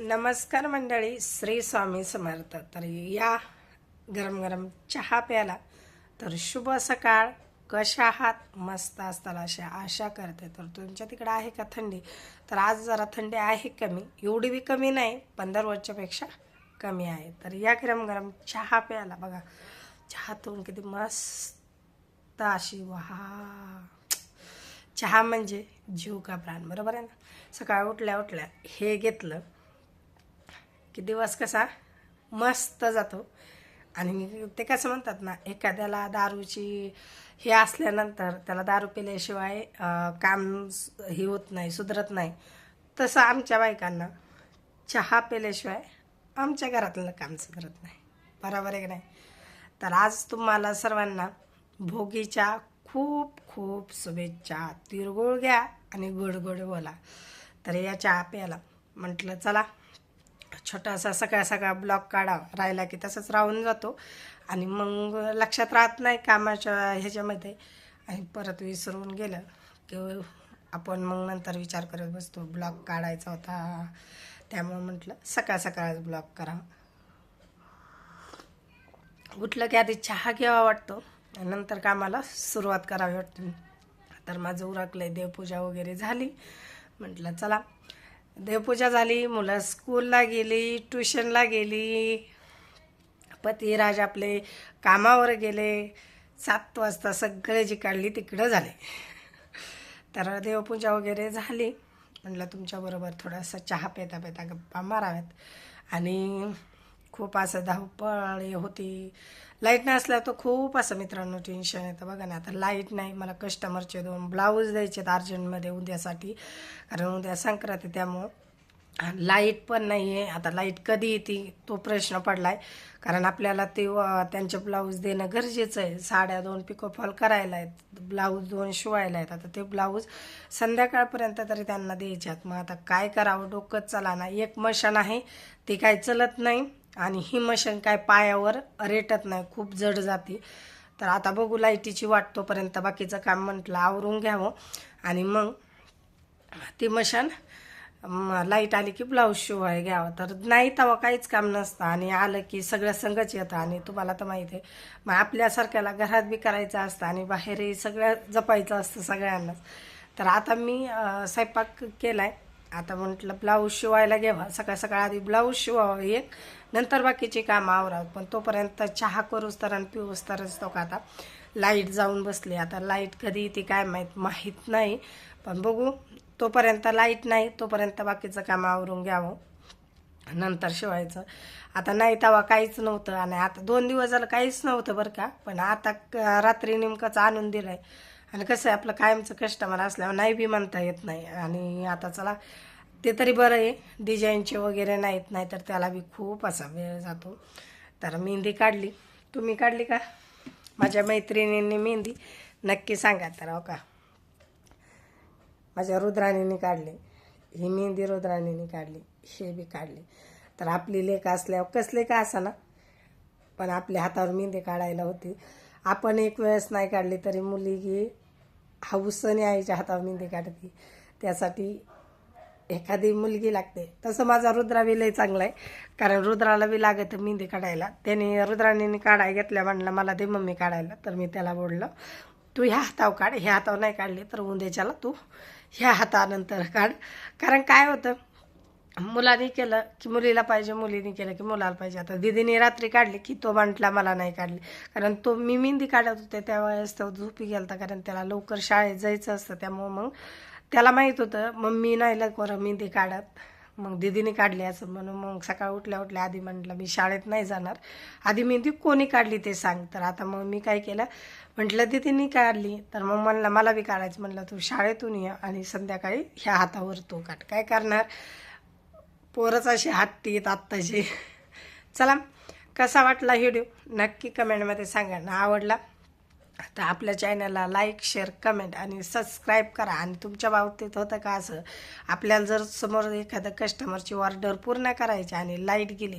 नमस्कार मंडळी श्री स्वामी समर्थ. तर या गरम गरम चहा प्याला तर शुभ सकाळ. कशा आहात? मस्त असताल अशा आशा करते. तर तुमच्या तिकडं आहे का थंडी? तर आज जरा थंडी आहे कमी. एवढी बी कमी नाही पण दररोजच्यापेक्षा कमी आहे. तर या गरम गरम चहा प्याला बघा. चहातून किती मस्त अशी वहा चहा म्हणजे जीव का प्राण. बरोबर आहे ना? सकाळ उठल्या उठल्या हे घेतलं. की दिवस कसा मस्त जातो. आणि ते कसं म्हणतात ना एखाद्याला दारूची हे असल्यानंतर त्याला दारू पिल्याशिवाय काम हे होत नाही सुधरत नाही. तसं आमच्या बायकांना चहा पिल्याशिवाय आमच्या घरातलं काम सुधरत नाही. बरोबर आहे की नाही? तर आज तुम्हाला सर्वांना भोगीच्या खूप खूप शुभेच्छा. तिरगुळ घ्या आणि गोड गोड बोला. तर या चहा प्यायला म्हटलं चला. छोटासा सकाळ सकाळ ब्लॉक काढा राहिला की तसंच राहून जातो. आणि मग लक्षात राहत नाही कामाच्या ह्याच्यामध्ये. आणि परत विसरून गेलं की आपण मग नंतर विचार करत बसतो ब्लॉक काढायचा होता. त्यामुळे म्हटलं सकाळ सकाळच ब्लॉक करा. उठलं की आधी चहा घ्यावा वाटतो. नंतर कामाला सुरुवात करावी वाटते. तर माझं उरकलं आहे देवपूजा वगैरे झाली. म्हटलं चला. देवपूजा झाली मुलं स्कूलला गेली ट्युशनला गेली. पतिराज आपले कामावर गेले. सात वाजता सगळे जी काढली तिकडं झाले. तर देवपूजा वगैरे झाली. म्हटलं तुमच्याबरोबर थोडासा चहा पेता पेता गप्पा माराव्यात. आणि खूप असं धावपळ हे होती. लाइट नसल्या तर खूप असं मित्रांनो टेन्शन येतं. बघा ना आता लाइट नाही मला कस्टमरचे दोन ब्लाऊज द्यायचे आहेत अर्जंटमध्ये उद्यासाठी. कारण उद्या संक्रांत आहे त्यामुळं लाइट पण नाही आहे आता लाइट कधी येते तो प्रश्न पडला आहे कारण आपल्याला ते त्यांचे ब्लाऊज देणं गरजेचं आहे. साड्या दोन पिकोफॉल करायला आहेत ब्लाऊज दोन शिवायला आहेत. आता ते ब्लाऊज संध्याकाळपर्यंत तरी त्यांना द्यायच्यात. आहेत मग आता काय करावं? डोकंच चला ना एक मशीन आहे ती काय चलत नाही. आणि ही मशीन काय पायावर रेटत नाही खूप जड जाते. तर आता बघू लाईटीची वाट तोपर्यंत बाकीचं काम म्हटलं आवरून घ्यावं. आणि मग ती मशीन लाइट आली की ब्लाऊज शिवाय घ्यावं. तर नाही तेव्हा काहीच काम नसतं आणि आलं की सगळं संगच येतं आणि तुम्हाला तर माहीत आहे. मग आपल्यासारख्याला घरात बी करायचं असतं आणि बाहेरही सगळ्या जपायचं असतं सगळ्यांनाच. तर आता मी स्वयंपाक केला आहे आता म्हटलं ब्लाऊज शिवायला घ्यावा. सकाळ सकाळ आधी ब्लाऊज शिवावं एक. नंतर बाकीची कामं आवरावं. पण तोपर्यंत चहा करूच तर आणि पिऊस तरच तो का आता? लाइट जाऊन बसली. आता लाइट कधी येते काय माहीत माहीत नाही. पण बघू तोपर्यंत लाइट नाही तोपर्यंत बाकीचं काम आवरून घ्यावं. नंतर शिवायचं. आता नाही तेव्हा काहीच नव्हतं. आणि आता दोन दिवस झालं काहीच नव्हतं बरं का. पण आता क- रात्री नेमकंच आणून दिलं आहे आणि कसं आहे आपलं कायमचं कस्टमर असल्यावर नाही बी म्हणता येत नाही. आणि आता चला ते तरी बरं आहे. डिझाईनचे वगैरे नाहीत नाही तर त्याला बी खूप असा वेळ जातो. तर मेहंदी काढली. तुम्ही काढली का? माझ्या मैत्रिणींनी मेहंदी. नक्की सांगा तर हो का? माझ्या रुद्राणीने काढली. ही मेहंदी रुद्राणीने काढली. हे बी काढली. तर आपली लेख असल्यावर कसले का ना? पण आपल्या हातावर मेहंदी काढायला होती. आपण एक वेळेस नाही काढली तरी मुलगी हौसने आईच्या हातावर मेहंदी काढते. त्यासाठी एखादी मुलगी लागते. तसं माझा रुद्रा बी लय चांगला आहे. कारण रुद्राला बी लागत मेहंदी काढायला. त्याने रुद्राणीने काढाय घेतल्या म्हणलं मला दे मम्मी काढायला. तर मी त्याला बोललं तू ह्या हातावर काढ. ह्या हातावर नाही काढली तर उद्याच्याला तू ह्या हातानंतर काढ. कारण काय होतं मुलांनी केलं की मुलीला पाहिजे मुलीने केलं की मुलाला पाहिजे. आता दिदीने रात्री काढली की तो म्हटला मला नाही काढली. कारण तो मी मेहंदी काढत होते त्यावेळेस तो झोपी गेलता कारण त्याला लवकर शाळेत जायचं असतं. त्यामुळं मग त्याला माहीत होतं मम्मी नाही लवकर मेहंदी काढत. मग दिदीने काढली असं म्हणून मग सकाळ उठल्या उठल्या आधी म्हटलं मी शाळेत नाही जाणार. आधी मेहंदी कोणी काढली ते सांग. तर आता मग मी काय केलं म्हटलं दिदीने काढली. तर मग म्हणलं मला बी काढायचं. म्हटलं तू शाळेतून ये आणि संध्याकाळी ह्या हातावर तो काढ. काय करणार? पोरच असे हट्टीत आत्ताचे चला कसा वाटला व्हिडिओ? नक्की कमेंटमध्ये सांगा. ना आवडला तर आपल्या चॅनलला लाईक शेअर कमेंट आणि सबस्क्राईब करा. आणि तुमच्या बाबतीत होतं का असं? आपल्याला जर समोर एखादं कस्टमरची ऑर्डर पूर्ण करायची आणि लाइट गेली